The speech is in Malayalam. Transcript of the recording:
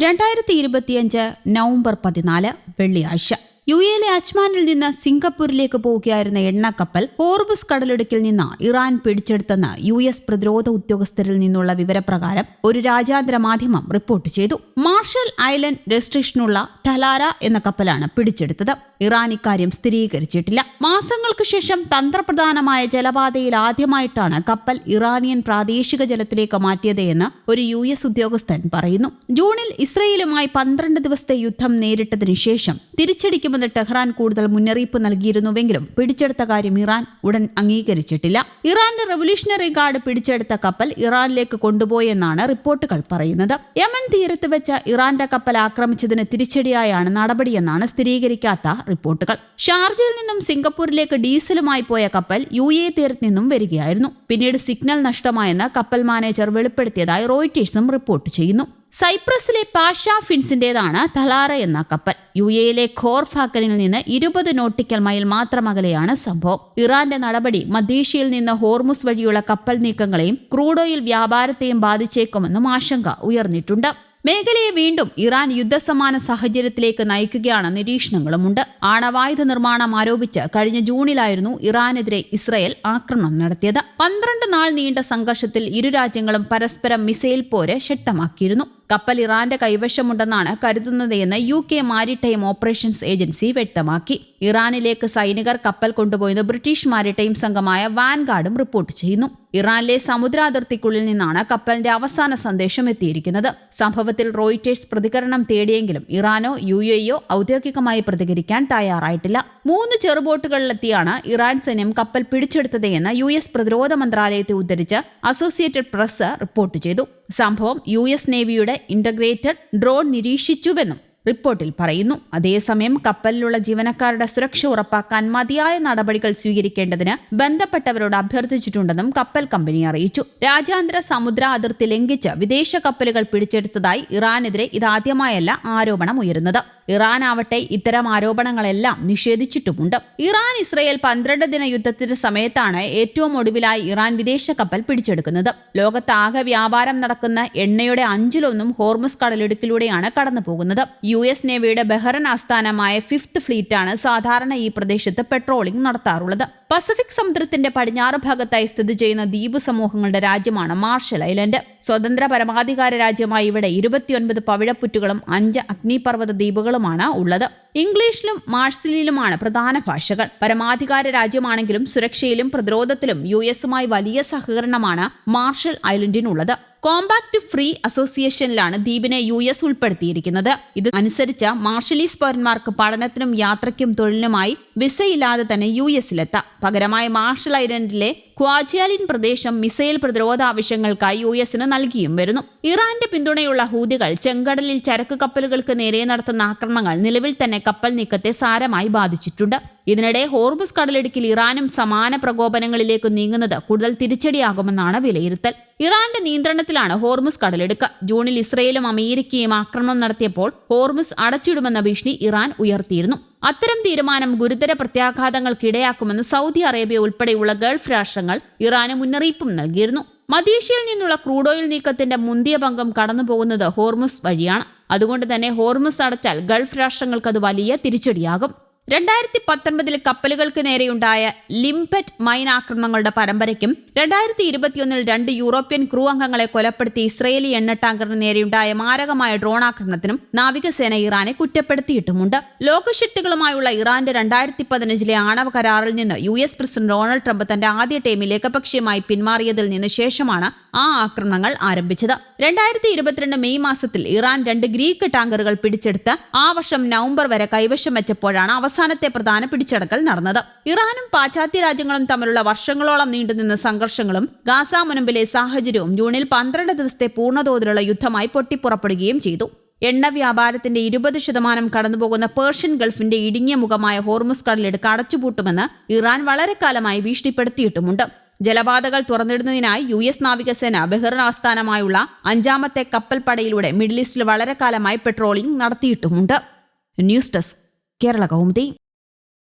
രണ്ടായിരത്തി ഇരുപത്തിയഞ്ച് നവംബർ പതിനാല് വെള്ളിയാഴ്ച. യു എയിലെ അജ്മാനിൽ നിന്ന് സിംഗപ്പൂരിലേക്ക് പോവുകയായിരുന്ന എണ്ണക്കപ്പൽ ഓർബുസ് കടലിടുക്കിൽ നിന്ന് ഇറാൻ പിടിച്ചെടുത്തെന്ന് യു എസ് പ്രതിരോധ ഉദ്യോഗസ്ഥരിൽ നിന്നുള്ള വിവരപ്രകാരം ഒരു രാജ്യാന്തര മാധ്യമം റിപ്പോർട്ട് ചെയ്തു. മാർഷൽ ഐലൻഡ് രജിസ്ട്രേഷനുള്ള ടലാര എന്ന കപ്പലാണ് പിടിച്ചെടുത്തത്. ഇറാൻ ഇക്കാര്യം സ്ഥിരീകരിച്ചിട്ടില്ല. മാസങ്ങൾക്ക് ശേഷം തന്ത്രപ്രധാനമായ ജലപാതയിൽ ആദ്യമായിട്ടാണ് കപ്പൽ ഇറാനിയൻ പ്രാദേശിക ജലത്തിലേക്ക് മാറ്റിയത് എന്ന് ഒരു യു എസ് ഉദ്യോഗസ്ഥൻ പറയുന്നു. ജൂണിൽ ഇസ്രയേലുമായി പന്ത്രണ്ട് ദിവസത്തെ യുദ്ധം നേരിട്ടതിനു ശേഷം തിരിച്ചടിക്കുമെന്ന് ടെഹ്റാൻ കൂടുതൽ മുന്നറിയിപ്പ് നൽകിയിരുന്നുവെങ്കിലും പിടിച്ചെടുത്ത കാര്യം ഇറാൻ ഉടൻ അംഗീകരിച്ചിട്ടില്ല. ഇറാന്റെ റവല്യൂഷണറി ഗാർഡ് പിടിച്ചെടുത്ത കപ്പൽ ഇറാനിലേക്ക് കൊണ്ടുപോയെന്നാണ് റിപ്പോർട്ടുകൾ പറയുന്നത്. യമൻ തീരത്ത് വെച്ച ഇറാന്റെ കപ്പൽ ആക്രമിച്ചതിന് തിരിച്ചടിയായാണ് നടപടിയെന്നാണ് സ്ഥിരീകരിക്കാത്ത റിപ്പോർട്ടുകൾ. ഷാർജയിൽ നിന്നും സിംഗപ്പൂരിലേക്ക് ഡീസലുമായി പോയ കപ്പൽ യു എ തീരത്ത് നിന്നും വരികയായിരുന്നു. പിന്നീട് സിഗ്നൽ നഷ്ടമായെന്ന് കപ്പൽ മാനേജർ വെളിപ്പെടുത്തിയതായി റോയിറ്റേഴ്സും റിപ്പോർട്ട് ചെയ്യുന്നു. സൈപ്രസിലെ പാഷ ഫിൻസിന്റെതാണ് തലാറ എന്ന കപ്പൽ. യു എയിലെ ഖോർഫാക്കനിൽ നിന്ന് ഇരുപത് നോട്ടിക്കൽ മൈൽ മാത്രം അകലെയാണ് സംഭവം. ഇറാന്റെ നടപടി മധ്യേഷ്യയിൽ നിന്ന് ഹോർമുസ് വഴിയുള്ള കപ്പൽ നീക്കങ്ങളെയും ക്രൂഡ് ഓയിൽ വ്യാപാരത്തെയും ബാധിച്ചേക്കുമെന്നും ആശങ്ക ഉയർന്നിട്ടുണ്ട്. മേഖലയെ വീണ്ടും ഇറാൻ യുദ്ധസമാന സാഹചര്യത്തിലേക്ക് നയിക്കുകയാണ് നിരീക്ഷണങ്ങളുമുണ്ട്. ആണവായുധ നിർമ്മാണം ആരോപിച്ച് കഴിഞ്ഞ ജൂണിലായിരുന്നു ഇറാനെതിരെ ഇസ്രയേൽ ആക്രമണം നടത്തിയത്. പന്ത്രണ്ട് നാൾ നീണ്ട സംഘർഷത്തിൽ ഇരു രാജ്യങ്ങളും പരസ്പരം മിസൈൽ പോര് ശക്തമാക്കിയിരുന്നു. കപ്പൽ ഇറാന്റെ കൈവശമുണ്ടെന്നാണ് കരുതുന്നതെന്ന് U K maritime operations agency വ്യക്തമാക്കി. ഇറാനിലേക്ക് സൈനികർ കപ്പൽ കൊണ്ടുപോയെന്ന് ബ്രിട്ടീഷ് മാരിടൈം സംഘമായ വാൻഗാർഡും റിപ്പോർട്ട് ചെയ്യുന്നു. ഇറാനിലെ സമുദ്രാതിർത്തിക്കുള്ളിൽ നിന്നാണ് കപ്പലിന്റെ അവസാന സന്ദേശം എത്തിയിരിക്കുന്നത്. സംഭവത്തിൽ റോയിറ്റേഴ്സ് പ്രതികരണം തേടിയെങ്കിലും ഇറാനോ യു എയോ ഔദ്യോഗികമായി പ്രതികരിക്കാൻ തയ്യാറായിട്ടില്ല. മൂന്ന് ചെറുബോട്ടുകളിലെത്തിയാണ് ഇറാൻ സൈന്യം കപ്പൽ പിടിച്ചെടുത്തത് എന്ന് യു എസ് പ്രതിരോധ മന്ത്രാലയത്തെ ഉദ്ധരിച്ച് അസോസിയേറ്റഡ് പ്രസ് റിപ്പോർട്ട് ചെയ്തു. സംഭവം യു എസ് നേവിയുടെ ഇന്റഗ്രേറ്റഡ് ഡ്രോൺ നിരീക്ഷിച്ചുവെന്നും റിപ്പോർട്ടിൽ പറയുന്നു. അതേസമയം കപ്പലിലുള്ള ജീവനക്കാരുടെ സുരക്ഷ ഉറപ്പാക്കാൻ മതിയായ നടപടികൾ സ്വീകരിക്കേണ്ടതിന് ബന്ധപ്പെട്ടവരോട് അഭ്യർത്ഥിച്ചിട്ടുണ്ടെന്നും കപ്പൽ കമ്പനി അറിയിച്ചു. രാജ്യാന്തര സമുദ്ര അതിർത്തി ലംഘിച്ച് വിദേശ കപ്പലുകൾ പിടിച്ചെടുത്തതായി ഇറാനെതിരെ ഇതാദ്യമായല്ല ആരോപണം ഉയരുന്നത്. ഇറാൻ ആവട്ടെ ഇത്തരം ആരോപണങ്ങളെല്ലാം നിഷേധിച്ചിട്ടുമുണ്ട്. ഇറാൻ ഇസ്രയേൽ പന്ത്രണ്ട് ദിന യുദ്ധത്തിന്റെ സമയത്താണ് ഏറ്റവും ഒടുവിലായി ഇറാൻ വിദേശ കപ്പൽ പിടിച്ചെടുക്കുന്നത്. ലോകത്താകെ വ്യാപാരം നടക്കുന്ന എണ്ണയുടെ അഞ്ചിലൊന്നും ഹോർമസ് കടലിടുക്കിലൂടെയാണ് കടന്നു പോകുന്നത് യു എസ് നേവിയുടെ ബഹ്റൻ ആസ്ഥാനമായ ഫിഫ്ത്ത് ഫ്ലീറ്റാണ് സാധാരണ ഈ പ്രദേശത്ത് പെട്രോളിംഗ് നടത്താറുള്ളത്. പസഫിക് സമുദ്രത്തിന്റെ പടിഞ്ഞാറ് ഭാഗത്തായി സ്ഥിതി ചെയ്യുന്ന ദ്വീപ് സമൂഹങ്ങളുടെ രാജ്യമാണ് മാർഷൽ ഐലൻഡ്. സ്വതന്ത്ര പരമാധികാര രാജ്യമായി ഇവിടെ ഇരുപത്തിയൊൻപത് പവിഴപ്പുറ്റുകളും അഞ്ച് അഗ്നിപർവത ദ്വീപുകളുമാണ് ഉള്ളത്. ഇംഗ്ലീഷിലും മാർഷലിലുമാണ് പ്രധാന ഭാഷകൾ. പരമാധികാര രാജ്യമാണെങ്കിലും സുരക്ഷയിലും പ്രതിരോധത്തിലും യു എസുമായി വലിയ സഹകരണമാണ് മാർഷൽ ഐലൻഡിനുള്ളത്. കോമ്പാക്ട് ഫ്രീ അസോസിയേഷനിലാണ് ദ്വീപിനെ യു എസ് ഉൾപ്പെടുത്തിയിരിക്കുന്നത്. ഇത് അനുസരിച്ച് മാർഷലീസ് പൗരന്മാർക്ക് പഠനത്തിനും യാത്രയ്ക്കും തൊഴിലിനുമായി വിസയില്ലാതെ തന്നെ യു എസിലെത്താം. പകരമായി മാർഷൽ ഐലൻഡിലെ ക്വാജിയാലിൻ പ്രദേശം മിസൈൽ പ്രതിരോധ ആവശ്യങ്ങൾക്കായി യു എസിന് നൽകിയും വരുന്നു. ഇറാന്റെ പിന്തുണയുള്ള ഹൂതികൾ ചെങ്കടലിൽ ചരക്ക് കപ്പലുകൾക്ക് നേരെ നടത്തുന്ന ആക്രമണങ്ങൾ നിലവിൽ തന്നെ കപ്പൽ നീക്കത്തെ സാരമായി ബാധിച്ചിട്ടുണ്ട്. ഇതിനിടെ ഹോർബസ് കടലിടുക്കിൽ ഇറാനും സമാന പ്രകോപനങ്ങളിലേക്ക് നീങ്ങുന്നത് കൂടുതൽ തിരിച്ചടിയാകുമെന്നാണ് വിലയിരുത്തൽ. ഇറാന്റെ നിയന്ത്രണത്തിലാണ് ഹോർമുസ് കടലെടുക്ക്. ജൂണിൽ ഇസ്രയേലും അമേരിക്കയും ആക്രമണം നടത്തിയപ്പോൾ ഹോർമുസ് അടച്ചിടുമെന്ന ഭീഷണി ഇറാൻ ഉയർത്തിയിരുന്നു. അത്തരം തീരുമാനം ഗുരുതര പ്രത്യാഘാതങ്ങൾക്കിടയാക്കുമെന്ന് സൗദി അറേബ്യ ഉൾപ്പെടെയുള്ള ഗൾഫ് രാഷ്ട്രങ്ങൾ ഇറാന് മുന്നറിയിപ്പും നൽകിയിരുന്നു. മധ്യേഷ്യയിൽ നിന്നുള്ള ക്രൂഡ് ഓയിൽ നീക്കത്തിന്റെ മുന്തിയ പങ്കം കടന്നുപോകുന്നത് ഹോർമുസ് വഴിയാണ്. അതുകൊണ്ട് തന്നെ ഹോർമുസ് അടച്ചാൽ ഗൾഫ് രാഷ്ട്രങ്ങൾക്ക് അത് വലിയ തിരിച്ചടിയാകും. രണ്ടായിരത്തി പത്തൊൻപതിൽ കപ്പലുകൾക്ക് നേരെയുണ്ടായ ലിംപറ്റ് മൈൻ ആക്രമണങ്ങളുടെ പരമ്പരയ്ക്കും രണ്ടായിരത്തി ഇരുപത്തിയൊന്നിൽ രണ്ട് യൂറോപ്യൻ ക്രൂ അംഗങ്ങളെ കൊലപ്പെടുത്തി ഇസ്രയേലി എണ്ണ ടാങ്കറിന് നേരെയുണ്ടായ മാരകമായ ഡ്രോൺ ആക്രമണത്തിനും നാവികസേന ഇറാനെ കുറ്റപ്പെടുത്തിയിട്ടുമുണ്ട്. ലോകശക്തികളുമായുള്ള ഇറാന്റെ രണ്ടായിരത്തി പതിനഞ്ചിലെ ആണവ കരാറിൽ നിന്ന് U S president Donald Trump തന്റെ ആദ്യ ടൈമിൽ ഏകപക്ഷീയമായി പിന്മാറിയതിൽ നിന്ന് ശേഷമാണ് ആ ആക്രമണങ്ങൾ ആരംഭിച്ചത്. രണ്ടായിരത്തി ഇരുപത്തിരണ്ട് മെയ് മാസത്തിൽ ഇറാൻ രണ്ട് ഗ്രീക്ക് ടാങ്കറുകൾ പിടിച്ചെടുത്ത് ആ വർഷം നവംബർ വരെ കൈവശം വെച്ചപ്പോഴാണ് അവസാനത്തെ പ്രധാന പിടിച്ചടക്കൽ നടന്നത്. ഇറാനും പാശ്ചാത്യ രാജ്യങ്ങളും തമ്മിലുള്ള വർഷങ്ങളോളം നീണ്ടുനിന്ന സംഘർഷങ്ങളും ഗാസ മുനമ്പിലെ സാഹചര്യവും ജൂണിൽ പന്ത്രണ്ട് ദിവസത്തെ പൂർണതോതിലുള്ള യുദ്ധമായി പൊട്ടിപ്പുറപ്പെടുകയും ചെയ്തു. എണ്ണ വ്യാപാരത്തിന്റെ ഇരുപത് ശതമാനം കടന്നുപോകുന്ന പേർഷ്യൻ ഗൾഫിന്റെ ഇടുങ്ങിയ മുഖമായ ഹോർമുസ് കടലെടുക്ക് അടച്ചുപൂട്ടുമെന്ന് ഇറാൻ വളരെ കാലമായി ഭീഷണിപ്പെടുത്തിയിട്ടുമുണ്ട്. ജലപാതകൾ തുറന്നിടുന്നതിനായി യു എസ് നാവികസേന ബഹ്റിൻ ആസ്ഥാനമായുള്ള അഞ്ചാമത്തെ കപ്പൽ പടയിലൂടെ മിഡിൽ ഈസ്റ്റിൽ വളരെ കാലമായി patrolling നടത്തിയിട്ടുമുണ്ട്. News desk. Kerala Kaumudi